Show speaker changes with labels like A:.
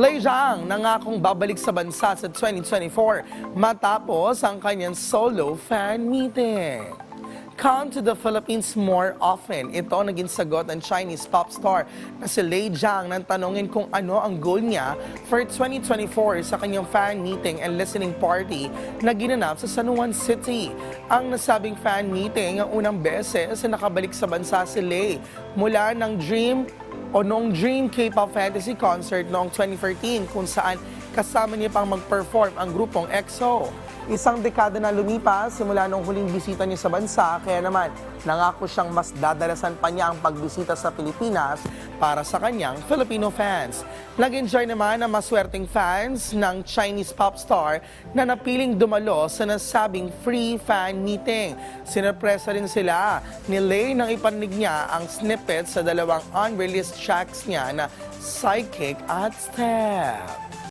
A: Lei Zhang nangakong babalik sa bansa sa 2024 matapos ang kanyang solo fan meeting. Come to the Philippines more often. Ito naging sagot ng Chinese pop star na si Lei Zhang nang tanungin kung ano ang goal niya for 2024 sa kanyang fan meeting and listening party na ginanap sa San Juan City. Ang nasabing fan meeting ang unang beses na nakabalik sa bansa si Lei mula ng Dream o noong Dream K-pop Fantasy Concert noong 2013 kung saan kasama niya pang mag-perform ang grupong EXO. Isang dekada na lumipas simula nung huling bisita niya sa bansa, kaya naman nangako siyang mas dadalasan pa niya ang pagbisita sa Pilipinas para sa kanyang Filipino fans. Nag-enjoy naman ang maswerteng fans ng Chinese pop star na napiling dumalo sa nasabing free fan meeting. Sinurpresa rin sila ni Lay nang ipanig niya ang snippet sa dalawang unreleased tracks niya na Psychic at Step.